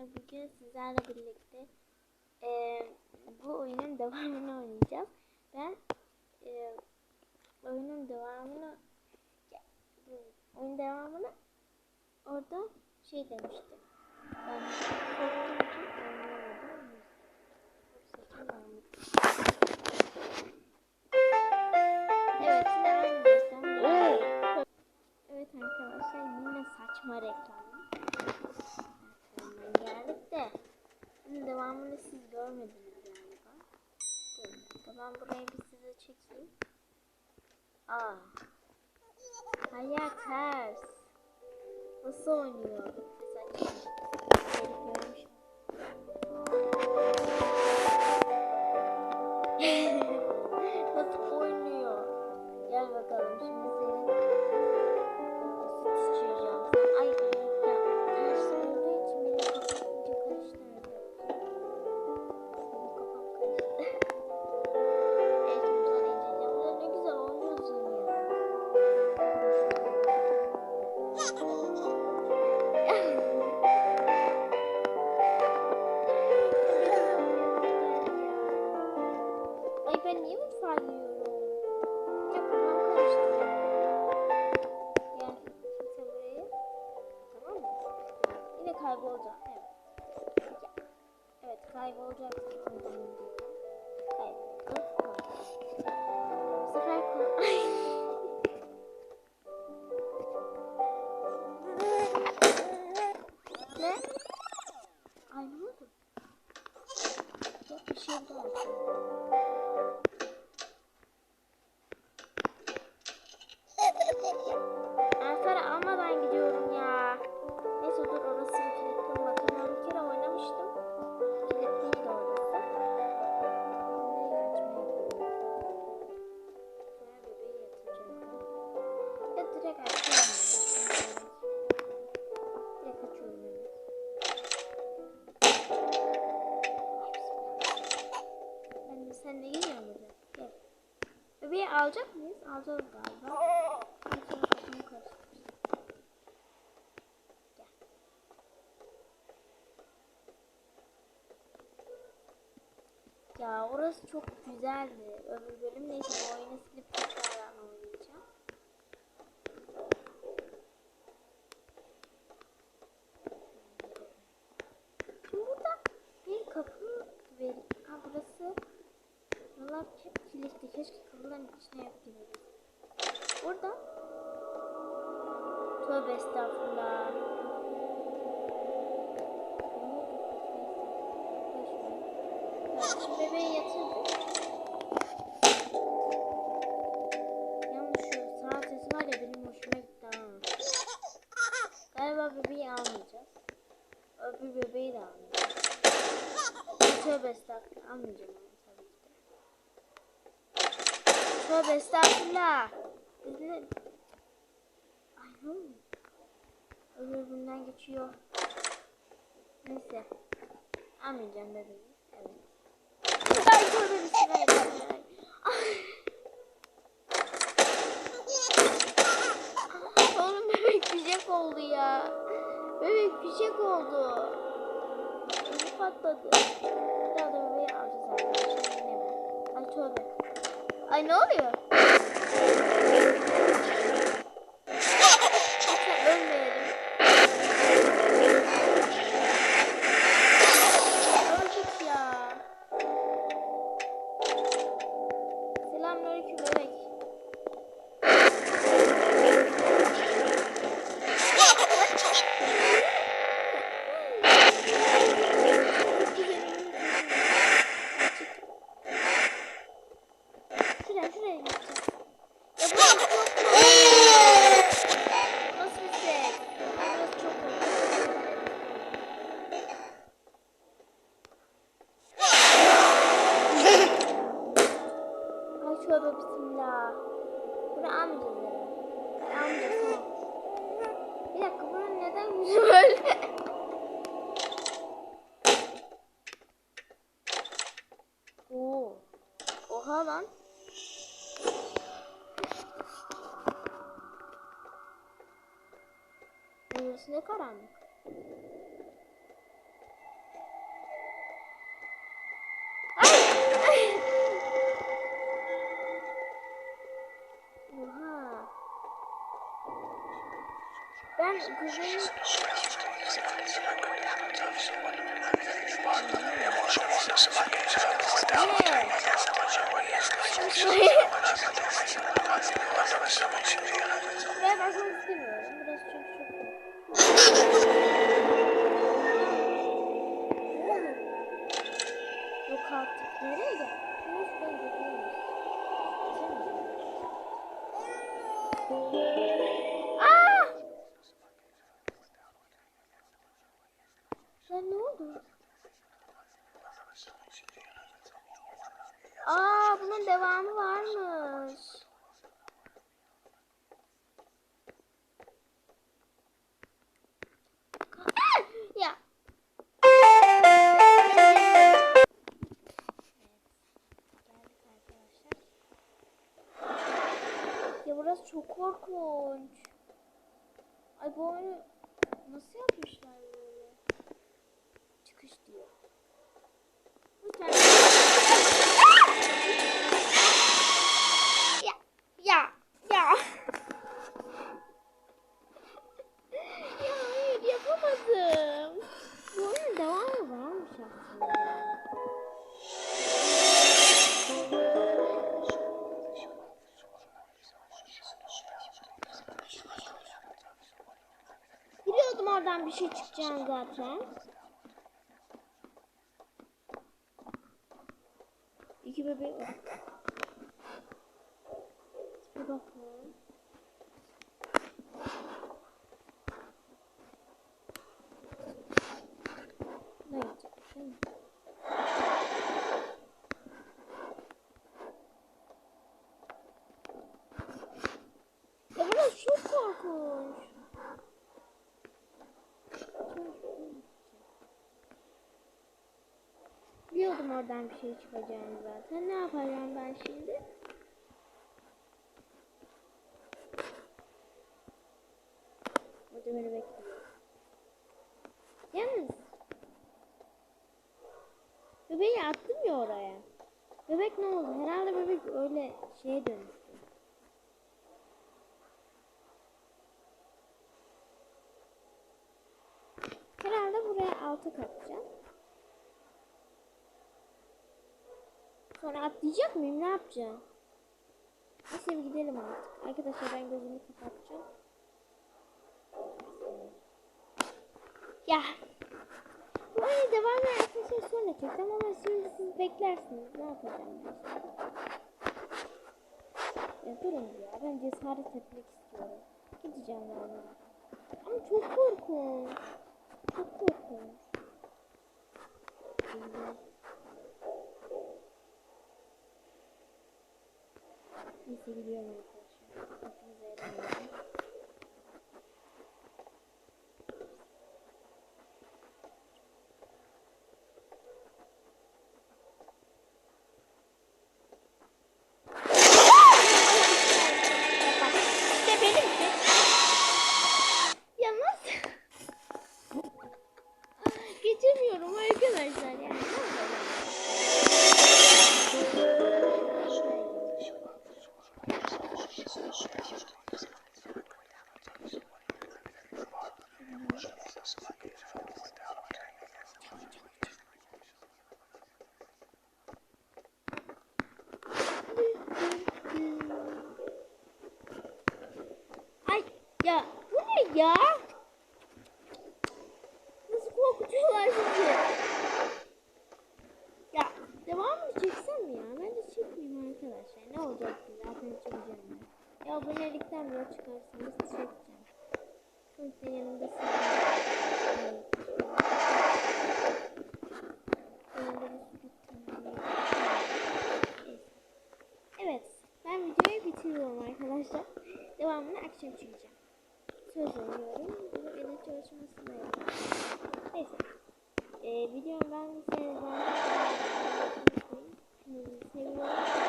arkadaşlar. Bugün sizlerle birlikte e, bu oyunun devamını oynayacağız. Ben e, oyunun devamını oyun devamını orada şey demiştim. Ben dakika ben burayı bir size çekeyim. Aa. Hayır ters. Nasıl oynuyor? Herif Ay ben niye mutfağa giriyorum? Ya kafam şimdi sen buraya. Tamam mı? Yine kaybolacak. Evet. Evet kaybolacak. Tamam. Bu sefer kay... Ay ne oldu? Yok bir şey oldu. Alacağız galiba. Ya orası çok güzeldi. Öbür bölüm neyse bu oyunu silip tekrardan oynayacağım. Şimdi burada bir kapı ver. Ha burası Buralar hep kilitli. Keşke kapıların içine hep. Burada Tövbe estağfurullah. Bebeği yatırdık. Yalnız şu saat sesi var ya benim hoşuma gitti ha. Galiba bebeği almayacağız. Öbür bebeği de almayacağız. Tövbe estağfurullah. Almayacağım. Tövbe estağfurullah. Ne... Ay ne oluyor? Öbüründen geçiyor. Neyse. Almayacağım bebeği. Evet. Ay tövbe bismillahirrahmanirrahim. Ay. Oğlum bebek fişek oldu ya. Bebek fişek oldu. Ödüm patladı. Bir daha da bebeği alacağız? Ay tövbe. Ay ne oluyor? Tövbe bismillah. Yani. Ben almayacağız tamam. Bir dakika bunun neden yüzü böyle? Oo. Oha lan. Burası ne karanlık. Ben güzelim. Buraya bakmak istemiyorum. Burası çünkü çok Yok artık. Nereye gel? Şuraya şuraya korkunç. Ay bu oyunu nasıl yapmışlar böyle? Çıkış diyor. Lütfen. ya ya ya. ya çıkacağını zaten. İki bebek var. Bir bakalım. Ne yapacak? Değil mi? Ya burası çok korkunç. Biliyordum oradan bir şey çıkacağını zaten. Ne yapacağım ben şimdi? Orada beni bekliyor. Yalnız bebeği attım ya oraya. Bebek ne oldu? Herhalde bebek öyle şeye dönüştü. Herhalde buraya alta katacağım. Sonra atlayacak mıyım? Ne yapacağım? Neyse bir gidelim artık. Arkadaşlar ben gözümü kapatacağım. Ya. Bu oyunu devam arkadaşlar sonra çekeceğim ama şimdi siz beklersiniz. Ne yapacağım? Ya durun ya. Ben cesaret etmek istiyorum. Gideceğim yani. Ama çok korkunç. Çok korkunç. Neyse gidiyorum arkadaşlar. Hepinize eğlenmeyin. Ay ya ne ya? Nasıl korkutuyorlar bizi? Ya devamını çeksem mi ya? Ben de çekmeyeyim arkadaşlar. Ne olacak? Zaten çekeceğim ben. Ya abonelikten bile çıkarsanız çekeceğim. Evet. Ben videoyu bitiriyorum arkadaşlar. Devamını akşam çekeceğim. Söz veriyorum. Bunu benim çalışmasını yapacağım. Neyse. Ee, videomu ben Hepinizi seviyorum.